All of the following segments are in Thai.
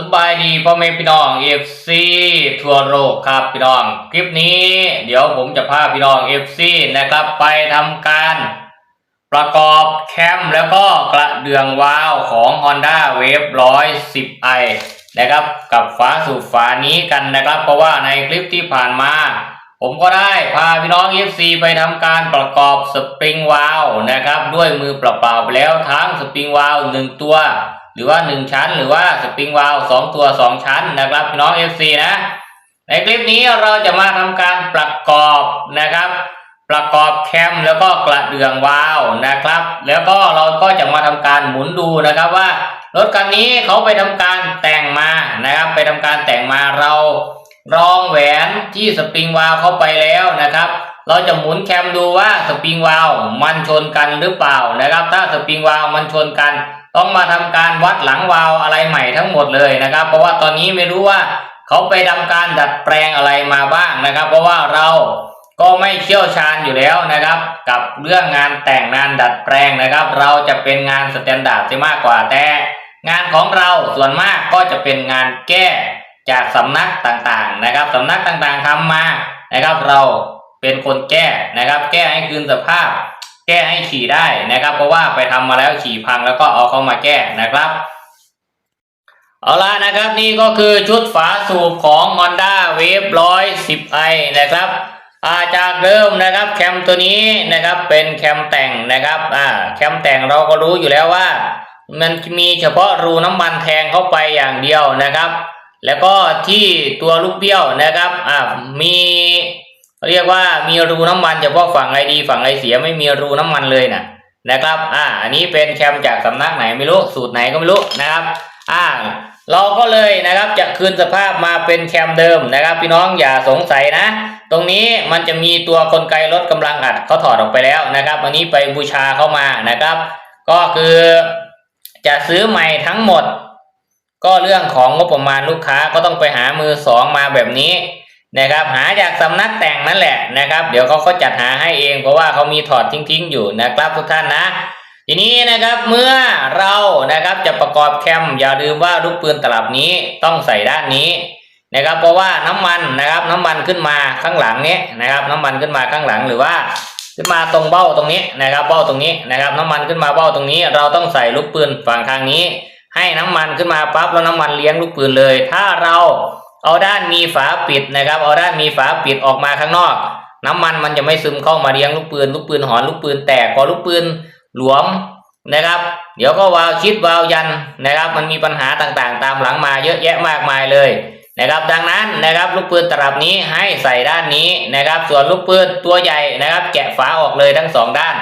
สบายดีพ่อแม่พี่น้องเอฟซีทั่วโลกครับพี่น้อง คลิปนี้เดี๋ยวผมจะพาพี่น้องเอฟซีนะครับไปทำการประกอบแคมแล้วก็กระเดื่องวาล์วของ Honda Wave 110i นะครับกับฝาสูบฝานี้กันนะครับ เพราะว่าในคลิปที่ผ่านมา ผมก็ได้พาพี่น้อง FC ไปทำการประกอบสปริงวาล์วนะครับ ด้วยมือเปล่าๆไปแล้วทั้งสปริงวาล์วหนึ่งตัวหรือว่าหนึ่งชั้น หรือว่าสปริงวาลสองตัวสองชั้นนะครับพี่น้อง FC นะ ในคลิปนี้เราจะมาทำการประกอบนะครับ ประกอบแคมแล้วก็กระเดื่องวาล์นะครับ แล้วก็เราก็จะมาทำการหมุนดูนะครับว่ารถคันนี้เขาไปทำการแต่งมานะครับ ไปทำการแต่งมาเรารองแหวนที่สปริงวาล์เข้าไปแล้วนะครับ เราจะหมุนแคมดูว่าสปริงวาล์มันชนกันหรือเปล่านะครับ ถ้าสปริงวาล์มันชนกัน ต้องมาทำการวัดหลังวาล์วอะไรใหม่ทั้งหมดเลยนะครับ เพราะว่าตอนนี้ไม่รู้ว่าเขาไปทำการดัดแปลงอะไรมาบ้างนะครับ เพราะว่าเราก็ไม่เชี่ยวชาญอยู่แล้วนะครับ กับเรื่องงานแต่งงานดัดแปลงนะครับ เราจะเป็นงานสแตนดาร์ดจะมากกว่าแต่งานของเราส่วนมากก็จะเป็นงานแก้จากสำนักต่างๆนะครับสำนักต่างๆทำมานะครับ เราเป็นคนแก้นะครับ แก้ให้คืนสภาพ แก้ให้ขี่ได้นะครับ เพราะว่าไปทำมาแล้วขี่พังแล้วก็เอาเข้ามาแก้นะครับเอาละนะครับนี่ก็คือชุดฝาสูบของ Honda Wave 110i นะครับอาจากเดิมนะครับแคมตัวนี้นะครับเป็นแคมแต่งนะครับอ่าแคมแต่งเราก็รู้อยู่แล้วว่า มันมีเฉพาะรูน้ำมันแทงเข้าไปอย่างเดียวนะครับ แล้วก็ที่ตัวลูกเบี้ยวนะครับอ่ามี เรียกว่ามีรูน้ำมันเฉพาะฝั่งไอดีฝั่งไอเสียไม่มีรูน้ำมันเลยนะนะครับ อ่า อันนี้เป็นแคมจากสำนักไหนไม่รู้สูตรไหนก็ไม่รู้นะครับ อ่า เราก็เลยนะครับจะคืนสภาพมาเป็นแคมเดิมนะครับ พี่น้องอย่าสงสัยนะ ตรงนี้มันจะมีตัวกลไกลดกำลังอัดเขาถอดออกไปแล้วนะครับอันนี้ไปบูชาเข้ามานะครับ ก็คือจะซื้อใหม่ทั้งหมด ก็เรื่องของงบประมาณลูกค้าก็ต้องไปหามือสองมาแบบนี้ นะครับหาจากสำนักแต่งนั่นแหละนะครับ เดี๋ยวเขาก็จัดหาให้เอง เพราะว่าเขามีถอดทิ้งๆอยู่นะครับทุกท่านนะ ทีนี้นะครับเมื่อเรานะครับจะประกอบแคมอย่าลืมว่าลูกปืนตลับนี้ต้องใส่ด้านนี้นะครับ เพราะว่าน้ำมันนะครับน้ำมันขึ้นมาข้างหลังนี้นะครับ น้ำมันขึ้นมาข้างหลังหรือว่าขึ้นมาตรงเบ้าตรงนี้นะครับ เบ้าตรงนี้นะครับ น้ำมันขึ้นมาเบ้าตรงนี้ เราต้องใส่ลูกปืนฝั่งข้างนี้ ให้น้ำมันขึ้นมาปั๊บแล้วน้ำมันเลี้ยงลูกปืนเลย ถ้าเรา เอาด้านมีฝาปิดนะครับ เอาด้านมีฝาปิดออกมาข้างนอก น้ำมันมันจะไม่ซึมเข้ามาเลี้ยงลูกปืน ลูกปืนหอนลูกปืนแตกพอลูกปืนหลวมนะครับ เดี๋ยวก็วาล์วชิดวาล์วยันนะครับ มันมีปัญหาต่างๆ ตามหลังมาเยอะแยะมากมายเลยนะครับดังนั้นนะครับลูกปืนตลับนี้ให้ใส่ด้านนี้นะครับ ส่วนลูกปืนตัวใหญ่นะครับ แกะฝาออกเลยทั้งสองด้าน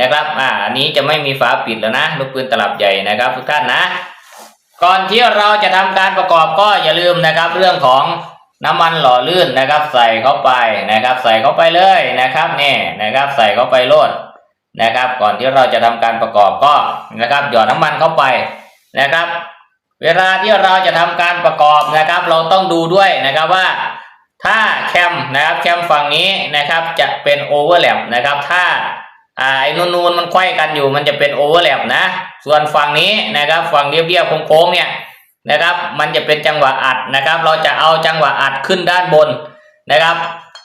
นะครับอ่าอันนี้จะไม่มีฝาปิดแล้วนะ ลูกปืนตลับใหญ่นะครับทุกท่านนะ ก่อนที่เราจะทำการประกอบก็อย่าลืมนะครับ เรื่องของน้ำมันหล่อลื่นนะครับ ใส่เข้าไปนะครับ ใส่เข้าไปเลยนะครับนี่นะครับ ใส่เข้าไปโลดนะครับ ก่อนที่เราจะทำการประกอบก็นะครับ หยอดน้ำมันเข้าไปนะครับ เวลาที่เราจะทำการประกอบนะครับ เราต้องดูด้วยนะครับว่า ถ้าแคมนะครับแคมฝั่งนี้นะครับจะเป็นโอเวอร์แลปนะครับ ถ้าอ่าไอ้นูนๆมันไขว้กันอยู่มันจะเป็นโอเวอร์แลปนะ ส่วนฝั่งนี้นะครับฝั่งเรียบๆโค้งๆเนี่ยนะครับ มันจะเป็นจังหวะอัดนะครับ เราจะเอาจังหวะอัดขึ้นด้านบนนะครับ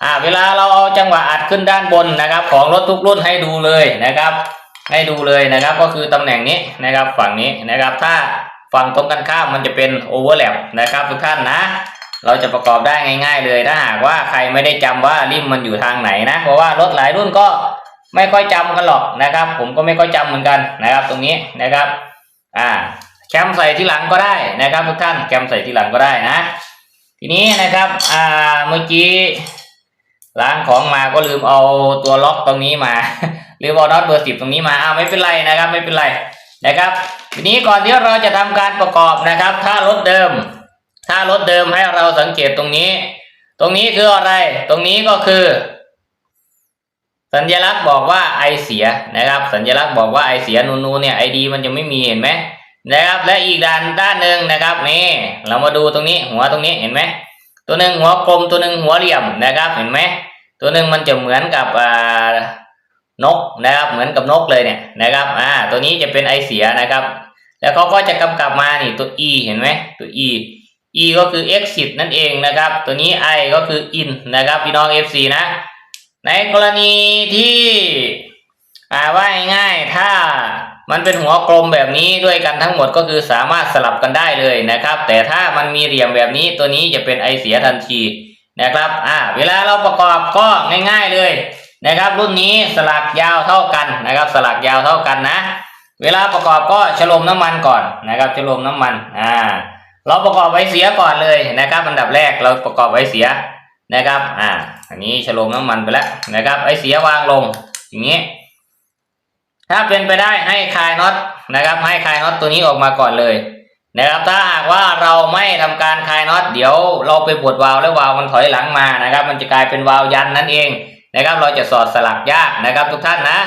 อ่าเวลาเราเอาจังหวะอัดขึ้นด้านบนนะครับ ของรถทุกรุ่นให้ดูเลยนะครับ ให้ดูเลยนะครับ ก็คือตำแหน่งนี้นะครับฝั่งนี้นะครับ ถ้าฝั่งตรงกันข้ามมันจะเป็นโอเวอร์แลปนะครับทุกท่านนะ เราจะประกอบได้ง่าย ๆ เลยถ้าหากว่าใครไม่ได้จำว่าริมมันอยู่ทางไหนนะ เพราะว่ารถหลายรุ่นก็ ไม่ค่อยจำกันหรอกนะครับ ผมก็ไม่ค่อยจำเหมือนกันนะครับ ตรงนี้นะครับอ่าแคมใส่ที่หลังก็ได้นะครับทุกท่านแคมใส่ที่หลังก็ได้นะ ทีนี้นะครับอ่าเมื่อกี้ล้างของมาก็ลืมเอาตัวล็อกตรงนี้มาลืมเอาน็อตเบอร์สิบตรงนี้มาอ้าวไม่เป็นไรนะครับ ไม่เป็นไรนะครับ ทีนี้ก่อนที่เราจะทำการประกอบนะครับ ถ้ารถเดิม ถ้ารถเดิมให้เราสังเกตตรงนี้ ตรงนี้คืออะไร ตรงนี้ก็คือ สัญลักษณ์บอกว่าไอเสียนะครับ สัญลักษณ์บอกว่าไอเสียนูนูเนี่ยไอดีมันจะไม่มีเห็นไหมนะครับ และอีกด้านด้านหนึ่งนะครับนี่เรามาดูตรงนี้หัวตรงนี้เห็นไหมตัวหนึ่งหัวกลมตัวหนึ่งหัวเหลี่ยมนะครับ เห็นไหมตัวหนึ่งมันจะเหมือนกับนกนะครับเหมือนกับนกเลยเนี่ยนะครับอ่าตัวนี้จะเป็นไอเสียนะครับแแล้วเขาก็จะกำกับมานี่ตัว e เห็นไหมตัว e e ก็คือ exit นั่นเองนะครับ ตัวนี้ i ก็คือ in นะครับพี่น้อง fc นะ ในกรณีที่อ่าว่าง่ายๆถ้ามันเป็นหัวกลมแบบนี้ด้วยกันทั้งหมดก็คือสามารถสลับกันได้เลยนะครับ แต่ถ้ามันมีเหลี่ยมแบบนี้ตัวนี้จะเป็นไอเสียทันทีนะครับอ่าเวลาเราประกอบก็ง่าย ๆเลยนะครับ รุ่นนี้สลักยาวเท่ากันนะครับ สลักยาวเท่ากันนะ เวลาประกอบก็ฉลมน้ำมันก่อนนะครับฉลมน้ำมันอ่าเราประกอบไว้เสียก่อนเลยนะครับอันดับแรกเราประกอบไว้เสีย นะครับ อ่า อันนี้ฉลมน้ำมันไปแล้วนะครับ ไอเสียวางลง อย่างนี้ ถ้าเป็นไปได้ให้คลายน็อตนะครับ ให้คลายน็อตตัวนี้ออกมาก่อนเลยนะครับ ถ้าหากว่าเราไม่ทำการคลายน็อต เดี๋ยวเราไปบดวาล์วแล้ววาล์วมันถอยหลังมานะครับ มันจะกลายเป็นวาล์วยันนั่นเองนะครับ เราจะสอดสลักยากนะครับ ทุกท่านนะ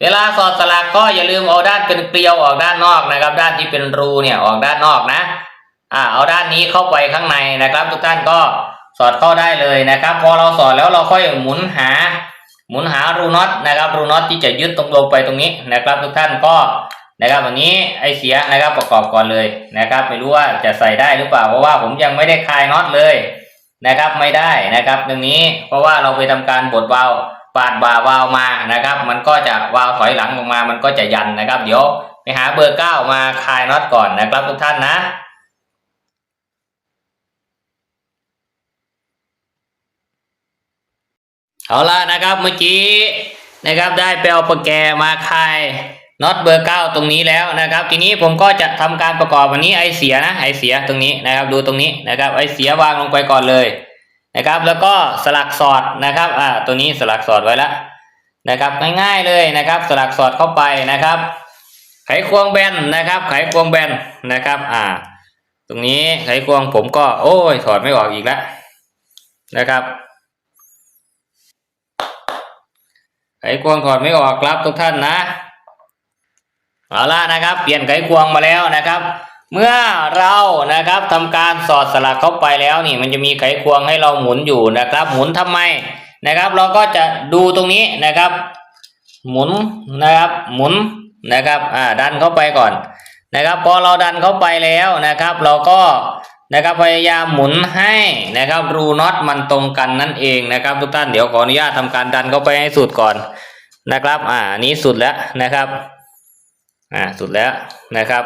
เวลาสอดสลักก็อย่าลืมเอาด้านเป็นเกลียวออกด้านนอกนะครับ ด้านที่เป็นรูเนี่ยออกด้านนอกนะ อ่า เอาด้านนี้เข้าไปข้างในนะครับ ทุกท่านก็ สอดเข้าได้เลยนะครับ พอเราสอดแล้วเราค่อยหมุนหา หมุนหารูน็อตนะครับ รูน็อตที่จะยึดตรงลงไปตรงนี้นะครับ ทุกท่านก็นะครับวันนี้ไอเสียนะครับประกอบก่อนเลยนะครับ ไม่รู้ว่าจะใส่ได้หรือเปล่าเพราะว่าผมยังไม่ได้คลายน็อตเลยนะครับ ไม่ได้นะครับตรงนี้เพราะว่าเราไปทำการบดวาล์วปาดบ่าวาล์วมานะครับ มันก็จะวาล์วถอยหลังลงมา มันก็จะยันนะครับ เดี๋ยวไปหาเบอร์เก้ามาคลายน็อตก่อนนะครับทุกท่านนะ เอาละนะครับเมื่อกี้นะครับได้ไปเอาปรแกมมาคายน็อตเบอร์เก้าตรงนี้แล้วนะครับ ทีนี้ผมก็จะทำการประกอบวันนี้ไอเสียนะไอเสียตรงนี้นะครับ ดูตรงนี้นะครับ ไอเสียวางลงไปก่อนเลยนะครับ แล้วก็สลักสอดนะครับอ่าตัวนี้สลักสอดไว้แล้วนะครับ ง่ายๆเลยนะครับ สลักสอดเข้าไปนะครับ ไขควงแบนนะครับ ไขควงแบนนะครับ อ่า ตรงนี้ไขควงผมก็ โอ้ยถอดไม่ออกอีกแล้วนะครับ ไขควงถอดไม่ออกครับทุกท่านนะเอาละนะครับ เปลี่ยนไขควงมาแล้วนะครับ เมื่อเรานะครับทำการสอดสลักเข้าไปแล้วนี่ มันจะมีไขควงให้เราหมุนอยู่นะครับ หมุนทำไมนะครับ เราก็จะดูตรงนี้นะครับ หมุนนะครับ หมุนนะครับ อ่าดันเข้าไปก่อนนะครับ พอเราดันเข้าไปแล้วนะครับ เราก็ นะครับพยายามหมุนให้นะครับรูน็อตมันตรงกันนั่นเองนะครับ ทุกท่านเดี๋ยวขออนุญาตทำการดันเข้าไปให้สุดก่อนนะครับ อ่านนี้สุดแล้วนะครับอ่าสุดแล้วนะครับ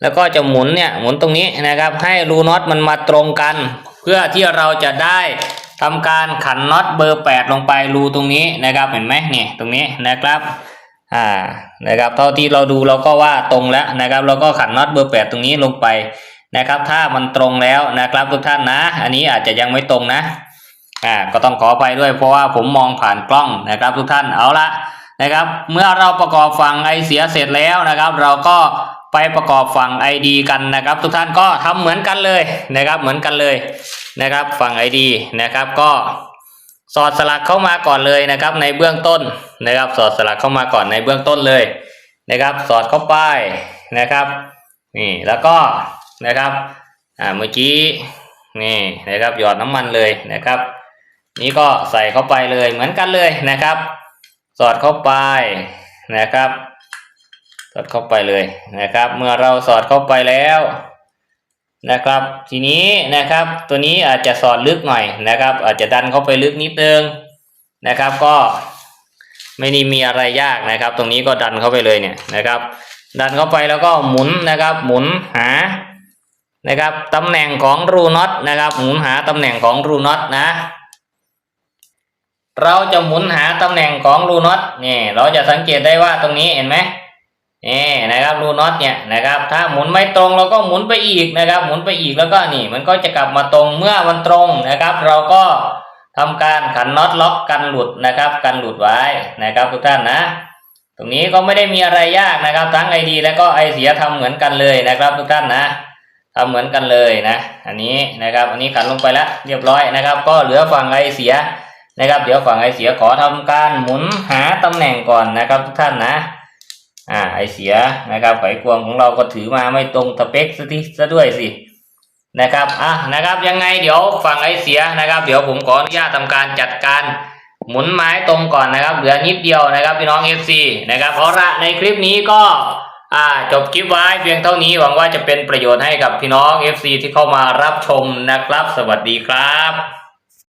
แล้วก็จะหมุนเนี่ยหมุนตรงนี้นะครับ ให้รูน็อตมันมาตรงกัน เพื่อที่เราจะได้ทำการขันน็อตเบอร์แปดลงไปรูตรงนี้นะครับเห็นไหมเนี่ยตรงนี้นะครับอ่านะครับเท่าที่เราดูเราก็ว่าตรงแล้วนะครับ เราก็ขันน็อตเบอร์แปดตรงนี้ลงไป นะครับ ถ้ามันตรงแล้วนะครับทุกท่านนะ อันนี้อาจจะยังไม่ตรงนะอ่าก็ต้องขอไปด้วยเพราะว่าผมมองผ่านกล้องนะครับทุกท่านเอาละนะครับ เมื่อเราประกอบฝั่งไอเสียเสร็จแล้วนะครับ เราก็ไปประกอบฝั่ง ID กันนะครับ ทุกท่านก็ทำเหมือนกันเลยนะครับ เหมือนกันเลยนะครับ ฝั่ง ID นะครับ ก็สอดสลักเข้ามาก่อนเลยนะครับ ในเบื้องต้นนะครับ สอดสลักเข้ามาก่อนในเบื้องต้นเลยนะครับ สอดเข้าไปนะครับนี่แล้วก็ นะครับอ่าเมื่อกี้นี่นะครับหยอดน้ำมันเลยนะครับ นี่ก็ใส่เข้าไปเลยเหมือนกันเลยนะครับ สอดเข้าไปนะครับ สอดเข้าไปเลยนะครับ เมื่อเราสอดเข้าไปแล้วนะครับ ทีนี้นะครับ ตัวนี้อาจจะสอดลึกหน่อยนะครับ อาจจะดันเข้าไปลึกนิดนึงนะครับ ก็ไม่ได้มีอะไรยากนะครับ ตรงนี้ก็ดันเข้าไปเลยเนี่ยนะครับ ดันเข้าไปแล้วก็หมุนนะครับ หมุนหา นะครับตำแหน่งของรูน็อตนะครับหมุนหาตำแหน่งของรูน็อตนะ เราจะหมุนหาตำแหน่งของรูน็อตนี่เราจะสังเกตได้ว่าตรงนี้เห็นไหมนี่นะครับรูน็อตเนี่ยนะครับถ้าหมุนไม่ตรงเราก็หมุนไปอีกนะครับ หมุนไปอีกแล้วก็นี่ มันก็จะกลับมาตรงเมื่อมันตรงนะครับ เราก็ทำการขันน็อตล็อกกันหลุดนะครับกันหลุดไว้นะครับทุกท่านนะ ตรงนี้ก็ไม่ได้มีอะไรยากนะครับ ทั้งไอดี และก็ไอเสียทำเหมือนกันเลยนะครับทุกท่านนะ ทำเหมือนกันเลยนะ อันนี้นะครับ อันนี้ขันลงไปแล้วเรียบร้อยนะครับ ก็เหลือฝั่งไอเสียนะครับ เดี๋ยวฝั่งไอเสียขอทำการหมุนหาตำแหน่งก่อนนะครับทุกท่านนะอ่าไอเสียนะครับไขควงของเราก็ถือมาไม่ตรงสเปคซะทีซะด้วยสินะครับอะนะครับยังไงเดี๋ยวฝั่งไอเสียนะครับ เดี๋ยวผมขออนุญาตทำการจัดการหมุนไม้ตรงก่อนนะครับ เหลือนิดเดียวนะครับพี่น้อง FC นะครับเอาะละในคลิปนี้ก็ อ่าจบคลิปไว้เพียงเท่านี้หวังว่าจะเป็นประโยชน์ให้กับพี่น้อง FC ที่เข้ามารับชมนะครับ สวัสดีครับ